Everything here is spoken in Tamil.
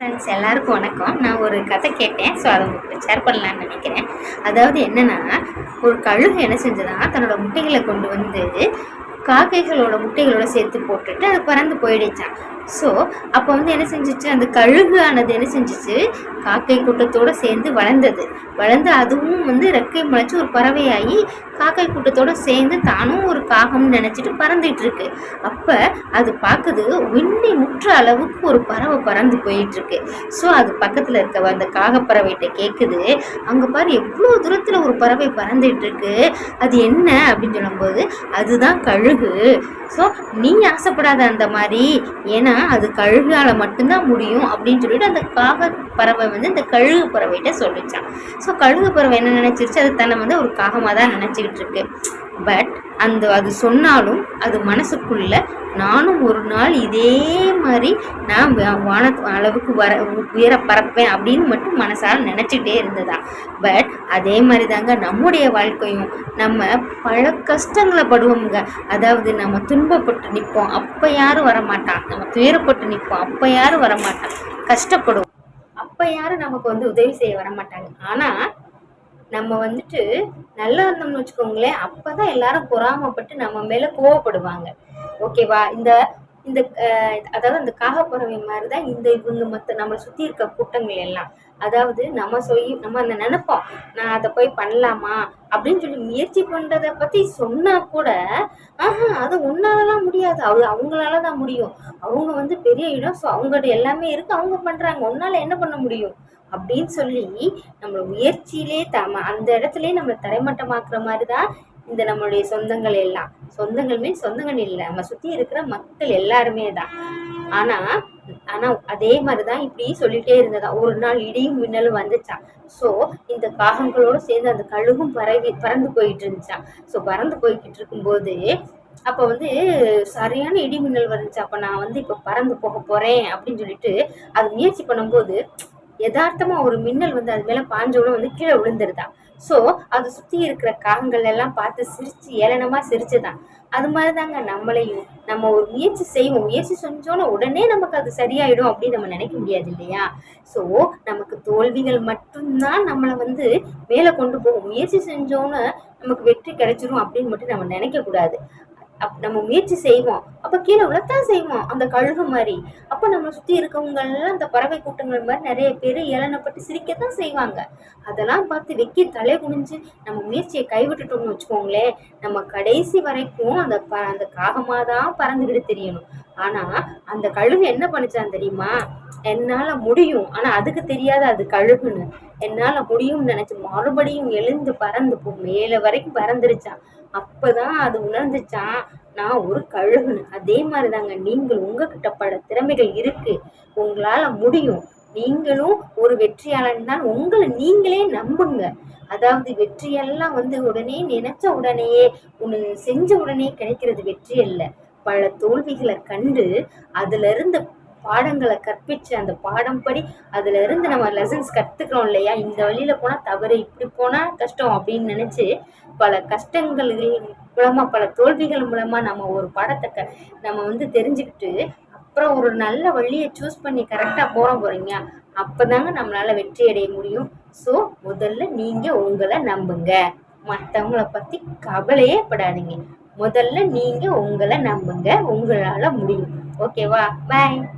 ஃப்ரெண்ட்ஸ் எல்லாருக்கும் வணக்கம். நான் ஒரு கதை கேட்டேன். ஸோ அதை உங்களுக்கு ஷேர் பண்ணலான்னு நினைக்கிறேன். அதாவது என்னென்னா ஒரு கழுகு என்ன செஞ்சதுன்னா தன்னோட முட்டைகளை கொண்டு வந்து காக்கைகளோட முட்டைகளோட சேர்த்து போட்டுட்டு அது பறந்து போயிடுச்சான் ஸோ அப்போ வந்து என்ன செஞ்சிச்சு? அந்த கழுகு ஆனது என்ன செஞ்சிச்சு? காக்கை கூட்டத்தோடு சேர்ந்து வளர்ந்தது. வளர்ந்து அதுவும் வந்து ரெக்கை முளைச்சி ஒரு பறவையாகி காக்கை கூட்டத்தோடு சேர்ந்து தானும் ஒரு காகம்னு நினச்சிட்டு பறந்துட்டு இருக்கு அப்போ அது பார்க்குது விண்ணை முற்ற அளவுக்கு ஒரு பறவை பறந்து போயிட்டுருக்கு. ஸோ அது பக்கத்தில் இருக்க அந்த காகப்பறவைகிட்ட கேட்குது அங்கே பாரு எவ்வளோ தூரத்தில் ஒரு பறவை பறந்துட்டு இருக்கு அது என்ன? அப்படின்னு சொல்லும்போது அதுதான் கழுகு. ஸோ நீ ஆசைப்படாத அந்த மாதிரி. ஏன்னா அது கழுகால் மட்டும்தான் முடியும் அப்படின்னு சொல்லிட்டு அந்த காக பறவை வந்து இந்த கழுகு பறவைகிட்ட சொல்லிச்சான் ஸோ கழுகு பறவை என்ன நினச்சிருச்சு? அது தன்னை வந்து ஒரு காகமாக தான் நினச்சிக்கிட்டு இருக்கு. பட் அந்த அது சொன்னாலும் அது மனசுக்குள்ள நானும் ஒரு நாள் இதே மாதிரி நான் வான அளவுக்கு வர உயர பறப்பேன் அப்படின்னு மட்டும் மனசால் நினச்சிக்கிட்டே இருந்ததா. பட் அதே மாதிரி தாங்க நம்முடைய வாழ்க்கையும். நம்ம பல கஷ்டங்களை படுவோமுங்க. அதாவது நம்ம துன்பப்பட்டு நிற்போம். அப்போ யாரும் வரமாட்டான் நம்ம துயரப்பட்டு நிற்போம். அப்போ யாரும் வரமாட்டான் கஷ்டப்படுவோம். அப்போ யாரும் நமக்கு வந்து உதவி செய்ய வரமாட்டாங்க. ஆனால் நம்ம வந்துட்டு நல்லா இருந்தோம்னு வச்சுக்கோங்களேன் அப்பதான் எல்லாரும் பொறாமப்பட்டு நம்ம மேல கோவப்படுவாங்க. ஓகேவா? இந்த இந்த அதாவது அந்த காகப்பறவை மாதிரி தான் இந்த இவங்க மற்ற நம்மளை சுற்றி இருக்க கூட்டங்கள் எல்லாம். அதாவது நம்ம சொல்லி நம்ம அந்த நினைப்போம் நான் அதை போய் பண்ணலாமா? அப்படின்னு சொல்லி முயற்சி பண்ணுறத பற்றி சொன்னால் கூட ஆஹா அது உன்னாலலாம் முடியாது. அது அவங்களால தான் முடியும். அவங்க வந்து பெரிய இடம் ஸோ அவங்ககிட்ட எல்லாமே இருக்கு அவங்க பண்ணுறாங்க உன்னால என்ன பண்ண முடியும்? அப்படின்னு சொல்லி நம்மளை முயற்சியிலே தம அந்த இடத்துலயே நம்மளை தரைமட்டமாக்குற மாதிரி தான் இந்த நம்மளுடைய சொந்தங்கள் எல்லாம். சொந்தங்கள் மீன் சொந்தங்கள் இல்லை. நம்ம சுத்தி இருக்கிற மக்கள் எல்லாருமே தான். ஆனா ஆனா அதே மாதிரிதான் இப்படி சொல்லிட்டே இருந்ததா. ஒரு நாள் இடியும் மின்னலும் வந்துச்சான் ஸோ இந்த காகங்களோட சேர்ந்து அந்த கழுகும் பரவி பறந்து போயிட்டு இருந்துச்சான் ஸோ பறந்து போய்கிட்டு இருக்கும்போது அப்போ வந்து சரியான இடி மின்னல் வந்துச்சு. அப்போ நான் வந்து இப்போ பறந்து போக போறேன் அப்படின்னு சொல்லிட்டு அது முயற்சி பண்ணும்போது யதார்த்தமா ஒரு மின்னல் வந்து அது மேல பாஞ்சவுடன் வந்து கீழே விழுந்துருதா? ஸோ அதை சுற்றி இருக்கிற காகங்கள் எல்லாம் பார்த்து சிரிச்சு ஏளனமா சிரிச்சுதான். அது மாதிரி தாங்க நம்மளையும். நம்ம ஒரு முயற்சி செய்வோம். முயற்சி செஞ்சோன்னா உடனே நமக்கு அது சரியாயிடும் அப்படின்னு நம்ம நினைக்க முடியாது இல்லையா? ஸோ நமக்கு தோல்விகள் மட்டும்தான் நம்மளை வந்து மேலே கொண்டு போகும். முயற்சி செஞ்சோன்னு நமக்கு வெற்றி கிடைச்சிரும் அப்படின்னு மட்டும் நம்ம நினைக்கக்கூடாது அப் நம்ம முயற்சி செய்வோம். அப்ப கீழே விழத்தான் செய்வோம். அந்த கழுகு மாதிரி. அப்ப நம்ம சுத்தி இருக்கவங்க எல்லாம் அந்த பறவை கூட்டங்கள் மாதிரி நிறைய பேர் ஏளனப்பட்டு சிரிக்கத்தான் செய்வாங்க. அதெல்லாம் பார்த்து வெக்கி தலை குனிஞ்சு நம்ம முயற்சியை கைவிட்டுட்டோம்னு வச்சுக்கோங்களேன் நம்ம கடைசி வரைக்கும் அந்த ப அந்த காகமாக தான் பறந்துக்கிட்டு தெரியணும். ஆனா அந்த கழுகு என்ன பண்ணிச்சான் தெரியுமா? என்னால முடியும். ஆனா அதுக்கு தெரியாது அது கழுகுன்னு. என்னால முடியும்னு நினைச்சு மறுபடியும் எழுந்து பறந்து போ மேல வரைக்கும் பறந்துருச்சான். அப்பதான் அது உணர்ந்துச்சான் நான் ஒரு கழுகுன்னு. அதே மாதிரிதாங்க நீங்கள் உங்ககிட்ட பல திறமைகள் இருக்கு. உங்களால முடியும். நீங்களும் ஒரு வெற்றியாளன் தான். உங்களை நீங்களே நம்புங்க. அதாவது வெற்றியெல்லாம் வந்து உடனே நினைச்ச உடனேயே ஒன்று செஞ்ச உடனே கிடைக்கிறது வெற்றி அல்ல. பல தோல்விகளை கண்டு அதுல இருந்து பாடங்களை கற்பிச்சு அந்த பாடம் படி அதுல இருந்து நம்ம லெசன்ஸ் கத்துக்கிறோம் இல்லையா? இந்த வழியில போனா தவறு இப்படி போனா கஷ்டம் அப்படின்னு நினைச்சு பல கஷ்டங்கள் மூலமா பல தோல்விகள் மூலமா நம்ம ஒரு பாடத்தை நம்ம வந்து தெரிஞ்சுக்கிட்டு அப்புறம் ஒரு நல்ல வழியை சூஸ் பண்ணி கரெக்டா போறோம் போறீங்க. அப்பதாங்க நம்மளால வெற்றி அடைய முடியும். ஸோ முதல்ல நீங்க உங்களை நம்புங்க. மற்றவங்கள பத்தி கவலையே படாதீங்க. முதல்ல நீங்க உங்களை நம்புங்க. உங்களால முடியும். ஓகேவா பாய்